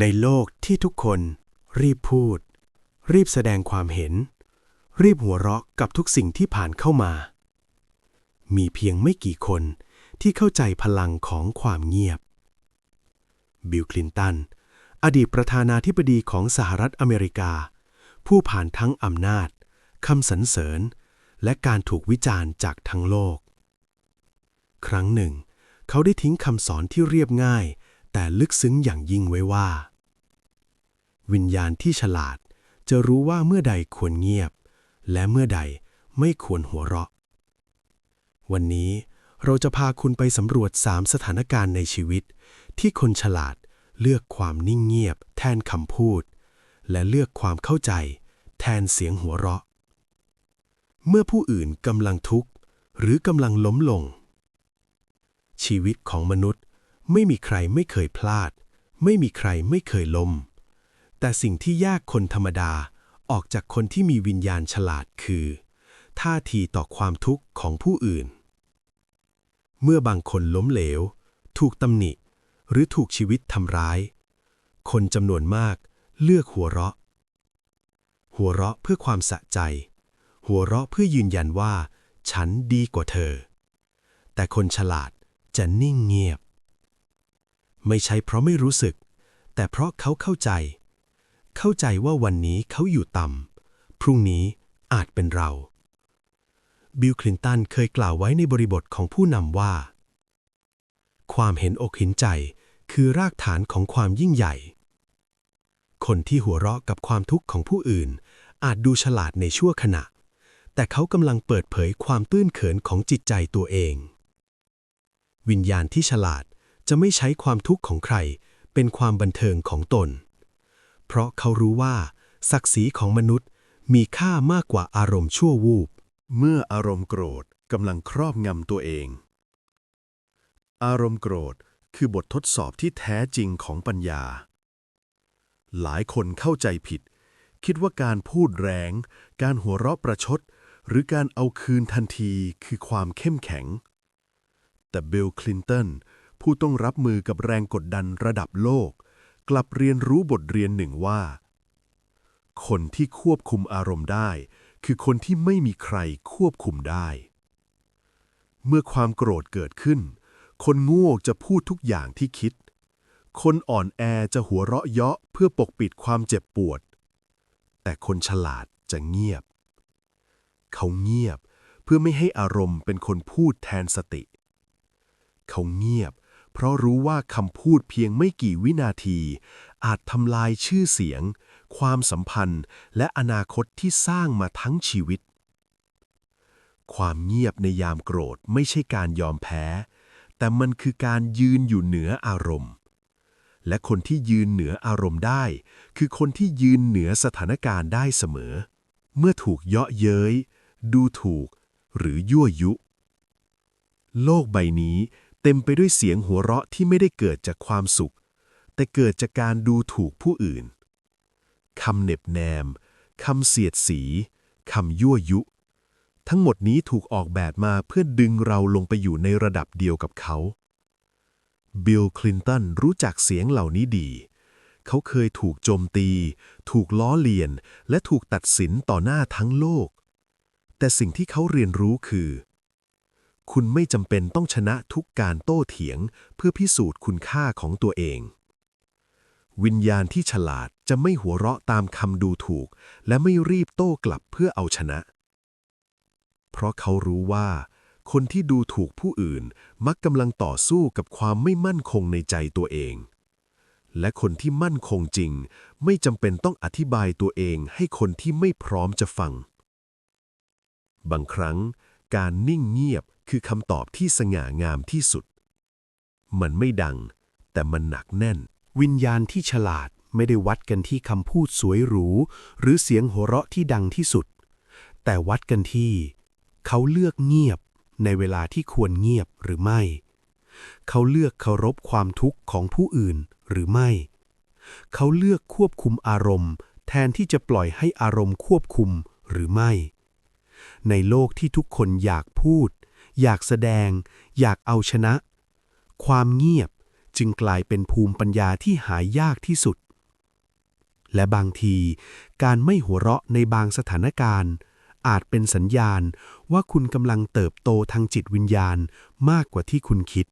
ในโลกที่ทุกคน รีบพูด รีบแสดงความเห็น รีบหัวเราะกับทุกสิ่งที่ผ่านเข้ามา มีเพียงไม่กี่คนที่เข้าใจพลังของความเงียบ บิลคลินตัน อดีตประธานาธิบดีของสหรัฐอเมริกา ผู้ผ่านทั้งอำนาจคำสรรเสริญ และการถูกวิจารณ์จากทั้งโลก ครั้งหนึ่ง เขาได้ทิ้งคำสอนที่เรียบง่าย แต่ลึกซึ้งอย่างยิ่งไว้ว่า วิญญาณที่ฉลาด จะรู้ว่าเมื่อใดควรเงียบ และเมื่อใดไม่ควรหัวเราะ วันนี้เราจะพาคุณไปสำรวจสามสถานการณ์ในชีวิต ที่คนฉลาดเลือกความนิ่งเงียบ แทนคำพูด และเลือกความเข้าใจ แทนเสียงหัวเราะ เมื่อผู้อื่นกำลังทุกข์ หรือกำลังล้มลง ชีวิตของมนุษย์ไม่มีใครไม่เคยพลาด ไม่มีใครไม่เคยล้ม แต่สิ่งที่ยากคนธรรมดาออกจากคนที่มีวิญญาณฉลาดคือ ท่าทีต่อความทุกข์ของผู้อื่น เมื่อบางคนล้มเหลว ถูกตำหนิ หรือถูกชีวิตทำร้าย คนจำนวนมากเลือกหัวเราะ หัวเราะเพื่อความสะใจ หัวเราะเพื่อยืนยันว่า ฉันดีกว่าเธอ แต่คนฉลาดจะนิ่งเงียบ ไม่ใช่เพราะไม่รู้สึก แต่เพราะเขาเข้าใจ เข้าใจว่าวันนี้เขาอยู่ต่ำ พรุ่งนี้อาจเป็นเรา บิลคลินตันเคยกล่าวไว้ในบริบทของผู้นำว่า ความเห็นอกเห็นใจคือรากฐานของความยิ่งใหญ่ คนที่หัวเราะกับความทุกข์ของผู้อื่น อาจดูฉลาดในชั่วขณะ แต่เขากำลังเปิดเผยความตื้นเขินของจิตใจตัวเอง วิญญาณที่ฉลาดจะไม่ใช้ความทุกข์ของใครเป็นความบันเทิงของตน เพราะเขารู้ว่า ศักดิ์ศรีของมนุษย์มีค่ามากกว่าอารมณ์ชั่ววูบ เมื่ออารมณ์โกรธกำลังครอบงำตัวเอง อารมณ์โกรธคือบททดสอบที่แท้จริงของปัญญา หลายคนเข้าใจผิด คิดว่าการพูดแรง การหัวเราะประชด หรือการเอาคืนทันทีคือความเข้มแข็ง แต่บิลคลินตันผู้ต้องรับมือกับแรงกดดันระดับโลก กลับเรียนรู้บทเรียนหนึ่งว่า คนที่ควบคุมอารมณ์ได้ คือคนที่ไม่มีใครควบคุมได้ เมื่อความโกรธเกิดขึ้น คนโง่จะพูดทุกอย่างที่คิด คนอ่อนแอจะหัวเราะเยาะเพื่อปกปิดความเจ็บปวด แต่คนฉลาดจะเงียบ เขาเงียบเพื่อไม่ให้อารมณ์เป็นคนพูดแทนสติ เขาเงียบ เพราะรู้ว่าคำพูดเพียงไม่กี่วินาที อาจทำลายชื่อเสียง ความสัมพันธ์ และอนาคตที่สร้างมาทั้งชีวิต ความเงียบในยามโกรธไม่ใช่การยอมแพ้ แต่มันคือการยืนอยู่เหนืออารมณ์ และคนที่ยืนเหนืออารมณ์ได้ คือคนที่ยืนเหนือสถานการณ์ได้เสมอ เมื่อถูกเยาะเย้ย ดูถูก หรือยั่วยุ โลกใบนี้ เต็มไปด้วยเสียงหัวเราะที่ไม่ได้เกิดจากความสุข แต่เกิดจากการดูถูกผู้อื่นคำเหน็บแนมคำเสียดสีคำยั่วยุ ทั้งหมดนี้ถูกออกแบบมาเพื่อดึงเราลงไปอยู่ในระดับเดียวกับเขา บิลคลินตันรู้จักเสียงเหล่านี้ดี เขาเคยถูกโจมตี ถูกล้อเลียน และถูกตัดสินต่อหน้าทั้งโลก แต่สิ่งที่เขาเรียนรู้คือ คุณไม่จำเป็นต้องชนะทุกการโต้เถียง เพื่อพิสูจน์คุณค่าของตัวเอง วิญญาณที่ฉลาดจะไม่หัวเราะตามคำดูถูก และไม่รีบโต้กลับเพื่อเอาชนะ เพราะเขารู้ว่า คนที่ดูถูกผู้อื่นมักกำลังต่อสู้กับความไม่มั่นคงในใจตัวเอง และคนที่มั่นคงจริง ไม่จำเป็นต้องอธิบายตัวเองให้คนที่ไม่พร้อมจะฟัง บางครั้ง การนิ่งเงียบคือคำตอบที่สง่างามที่สุด มันไม่ดัง แต่มันหนักแน่น วิญญาณที่ฉลาดไม่ได้วัดกันที่คำพูดสวยหรู หรือเสียงหัวเราะที่ดังที่สุด แต่วัดกันที่ เขาเลือกเงียบในเวลาที่ควรเงียบหรือไม่ เขาเลือกเคารพความทุกข์ของผู้อื่นหรือไม่ เขาเลือกควบคุมอารมณ์ แทนที่จะปล่อยให้อารมณ์ควบคุมหรือไม่ ในโลกที่ทุกคนอยากพูด อยากแสดง อยากเอาชนะ ความเงียบจึงกลายเป็นภูมิปัญญาที่หายากที่สุด และบางทีการไม่หัวเราะในบางสถานการณ์ อาจเป็นสัญญาณว่าคุณกำลังเติบโตทางจิตวิญญาณมากกว่าที่คุณคิด